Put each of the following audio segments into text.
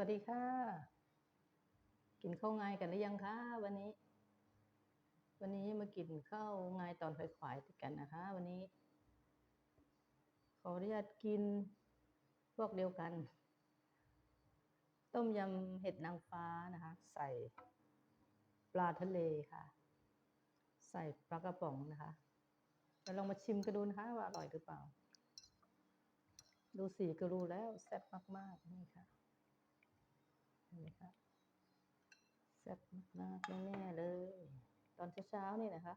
วัสดีค่ะ กินข้าวไงกันหรือยังคะวันนี้ วันนี้มากินข้าวไงตอนขวายๆติดกันนะคะ วันนี้ ขออนุญาตกินพวกเดียวกัน ต้มยำเห็ดนางฟ้านะคะ ใส่ปลาทะเลค่ะ ใส่ปลากระป๋องนะคะเราลองมาชิมกันดูนะคะว่าอร่อยหรือเปล่า ดูสีก็รู้แล้วแซ่บมากๆนี่ค่ะ ไหมคะแซ่บมากๆแน่ๆเลย ตอนเช้าๆนี่นะคะ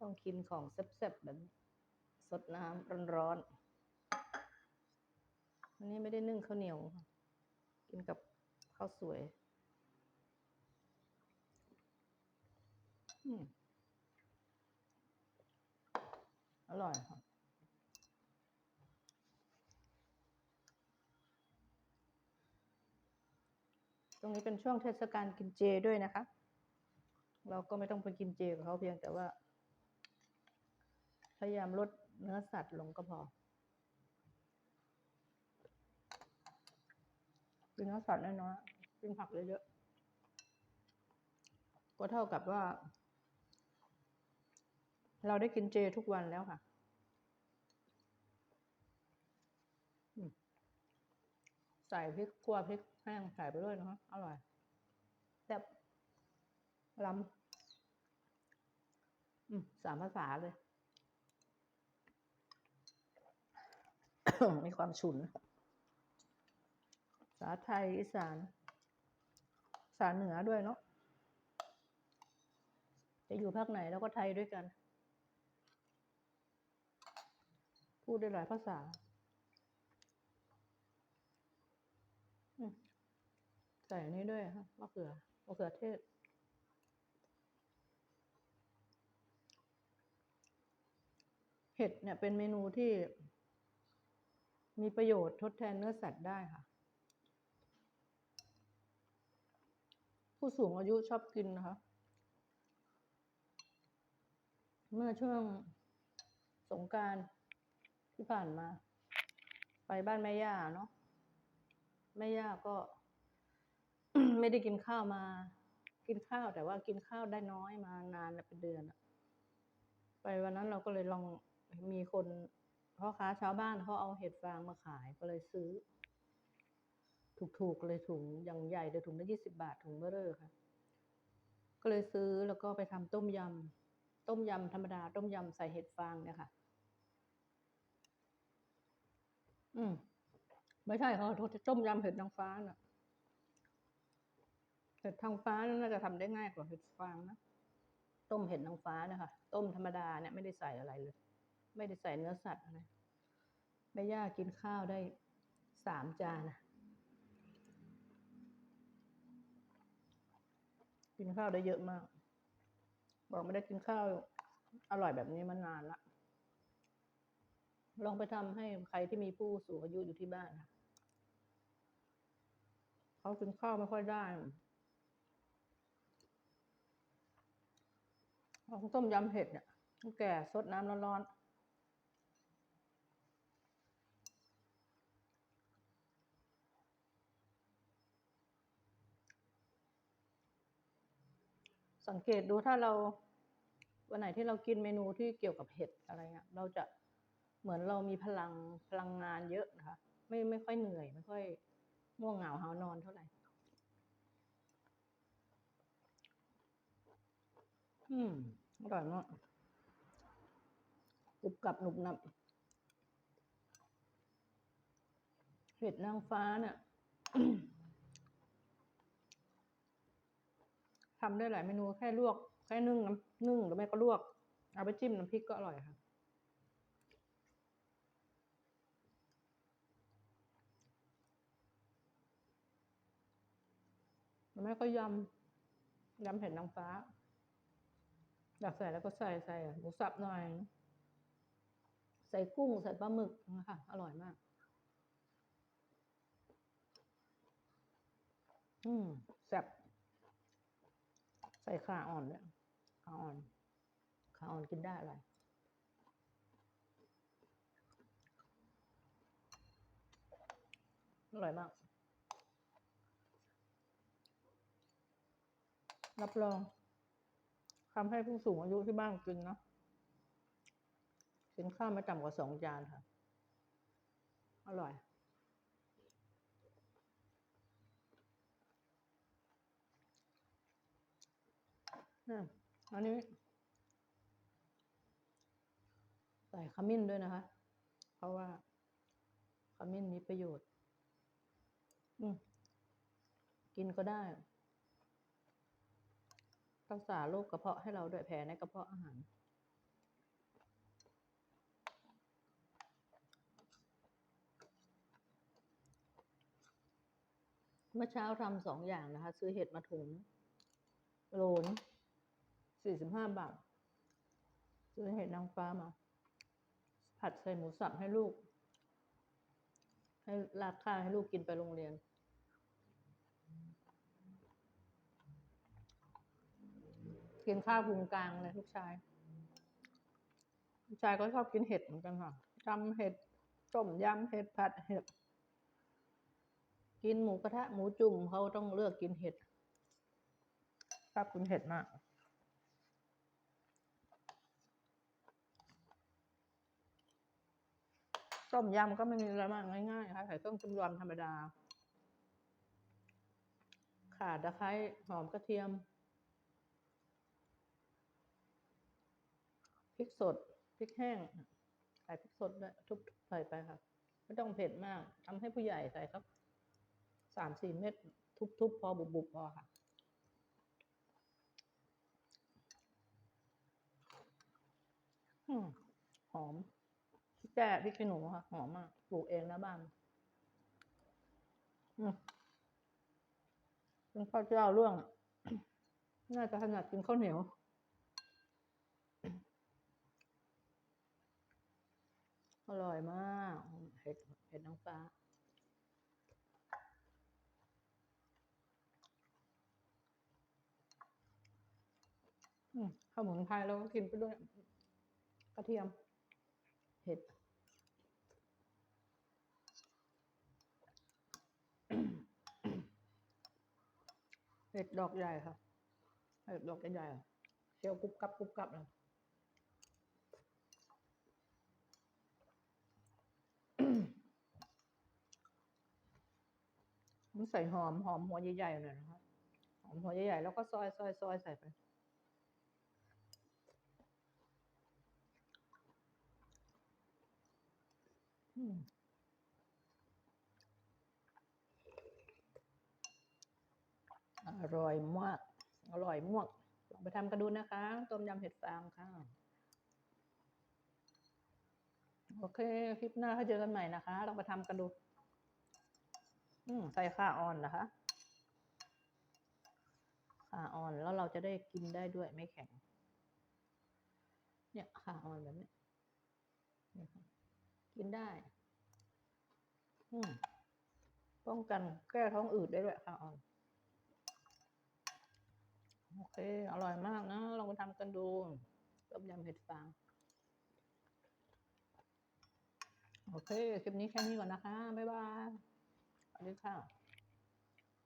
ต้องกินของแซ่บๆแบบสดน้ำร้อนๆวันนี้ไม่ได้นึ่งข้าวเหนียวค่ะกินกับข้าวสวยอืมอร่อยค่ะ ตรงนี้เป็นช่วงเทศกาลกินเจด้วยนะคะ เราก็ไม่ต้องไปกินเจกับเขาเพียงแต่ว่า พยายามลดเนื้อสัตว์ลงก็พอกินเนื้อสัตว์น้อยๆกินผักเยอะๆก็เท่ากับว่า เราได้กินเจทุกวันแล้วค่ะอืม ใส่พริกขั่วพริกแห้งใส่ไปด้วยนะคะอร่อยแซ่บล้ำอืมสามภาษาเลย มีความฉุนภาษาไทยอีสานภาษาเหนือด้วยเนาะจะอยู่ภาคไหนแล้วก็ไทยด้วยกัน พูดได้หลายภาษา อืม ใส่อันนี้ด้วยฮะมะเขือมะเขือเทศ เห็ดเนี่ยเป็นเมนูที่ มีประโยชน์ทดแทนเนื้อสัตว์ได้ค่ะ ผู้สูงอายุชอบกินนะคะ เมื่อช่วงสงการที่ผ่านมา ไปบ้านแม่ย่าเนาะแม่ย่าก็ ไม่ได้กินข้าวมา กินข้าวแต่ว่ากินข้าวได้น้อยมานานแล้วเป็นเดือนอะไปวันนั้นเราก็เลยลองมีคนพ่อค้าชาวบ้านเขาเอาเห็ดฟางมาขายก็เลยซื้อ ถูกๆเลยถุงอย่างใหญ่เลยถุงละยี่สิบาทถุงเบ้อเร่อค่ะ ก็เลยซื้อแล้วก็ไปทำต้มยำต้มยำธรรมดา ต้มยำใส่เห็ดฟางเนี่ยค่ะ อืมไม่ใช่เขาต้มยำเห็ดนางฟ้าน่ะ ห็ดทางฟ้าน่าจะทำได้ง่ายกว่าเห็ดฟางนะต้มเห็ดนางฟ้านะคะต้มธรรมดาเนี่ยไม่ได้ใส่อะไรเลย ไม่ได้ใส่เนื้อสัตว์อะไรแม่ย่ากินข้าวได้สามจานนะกินข้าวได้เยอะมาก บอกไม่ได้กินข้าว อร่อยแบบนี้มานานละลองไปทำให้ใครที่มีผู้สูงอายุอยู่ที่บ้านนะเขากินข้าวไม่ค่อยได้ เอาต้มยำเห็ดเนี่ยแก่สดน้ำร้อนๆสังเกตดูถ้าเราวันไหนที่เรากินเมนูที่เกี่ยวกับเห็ดอะไรเงี้ยเราจะเหมือนเรามีพลังพลังงานเยอะนะคะ ไม่ไม่ค่อยเหนื่อย ไม่ค่อยง่วงเหงาหานอนเท่าไหร่ อืม อร่อยมากกรุบกรับหนุบหนับเห็ดนางฟ้าเนี่ยทำได้หลายเมนูแค่ลวก แค่นึ่งน้ำนึ่งหรือไม่ก็ลวก เอาไปจิ้มน้ำพริกก็อร่อยค่ะหรือไม่ก็ยำยำเห็ดนางฟ้า อยากใส่แล้วก็ใส่ใส่หมูสับหน่อย ใส่กุ้งใส่ปลาหมึกนะคะอร่อยมาก อืมแซ่บใส่ข่าอ่อนด้วยข่าอ่อนข่าอ่อนกินได้อร่อยอร่อยมาก รับรอง ทำให้ผู้สูงอายุที่บ้านกินเนาะกินข้าวไม่ต่ำกว่าสองจานค่ะ อร่อยนี่อันนี้ ใส่ขมิ้นด้วยนะคะ เพราะว่าขมิ้นมีประโยชน์ กินก็ได้ รักษาโรคกระเพาะให้เราด้วยแผลในกระเพาะอาหาร เมื่อเช้าทำสองอย่างนะคะ ซื้อเห็ดมาถุงโลนสี่สิบห้าบาท ซื้อเห็ดนางฟ้ามา ผัดใส่หมูสับให้ลูก ให้ราดข้าวให้ลูกกินไปโรงเรียน กินข้าวพุงกลางเลยลูกชาย ลูกชายก็ชอบกินเห็ดเหมือนกันค่ะจำเห็ดต้มยำเห็ดผัดเห็ด กินหมูกระทะหมูจุ่มเขาต้องเลือกกินเห็ดชอบกินเห็ดมากต้มยำก็ไม่มีอะไรมากง่ายๆค่ะใส่เครื่องจุ่มยำธรรมดา ข่าตะไคร้หอมกระเทียม พริกสดพริกแห้งใส่พริกสดด้วยทุบๆใส่ไปค่ะไม่ต้องเผ็ดมากทำให้ผู้ใหญ่ใส่ครับสามสี่เม็ดทุบๆพอบุบๆพอค่ะหอมพริกแจ่พริกขี้หนูค่ะ หอมมากปลูกเองนะบ้านอืมเป็นข้าวเจ้าเรื่อง น่าจะถนัดกินข้าวเหนียว ร่อยมากเห็ดเห็ดนางฟ้า อืมข้าวหมุนไพรเราก็กินไปด้วยกระเทียม เห็ดเห็ดดอกใหญ่ค่ะเห็ดดอกใหญ่ๆเคี้ยวกรุบกรับกรุบกรับเลย มันใส่หอมหอมหัวใหญ่ๆหน่อยนะคะหอมหัวใหญ่ๆแล้วก็ซอยซอยซอยใส่ไปอืมอร่อยมาก อร่อยมากลองไปทำกันดูนะคะ ต้มยำเห็ดฟางค่ะ โอเค คลิปหน้าถ้าเจอกันใหม่นะคะ ลองไปทำกันดู อืมใส่ข่าอ่อนนะคะข่าอ่อนแล้วเราจะได้กินได้ด้วยไม่แข็ง เนี่ยข่าอ่อนแบบนี้กินได้ อืมป้องกันแก้ท้องอืดได้ด้วยข่าอ่อน โอเค อร่อยมากนะลองไปทำกันดูต้มยำเห็ดฟางโอเค คลิปนี้แค่นี้ก่อนนะคะ บ๊ายบาย สวัสดีค่ะ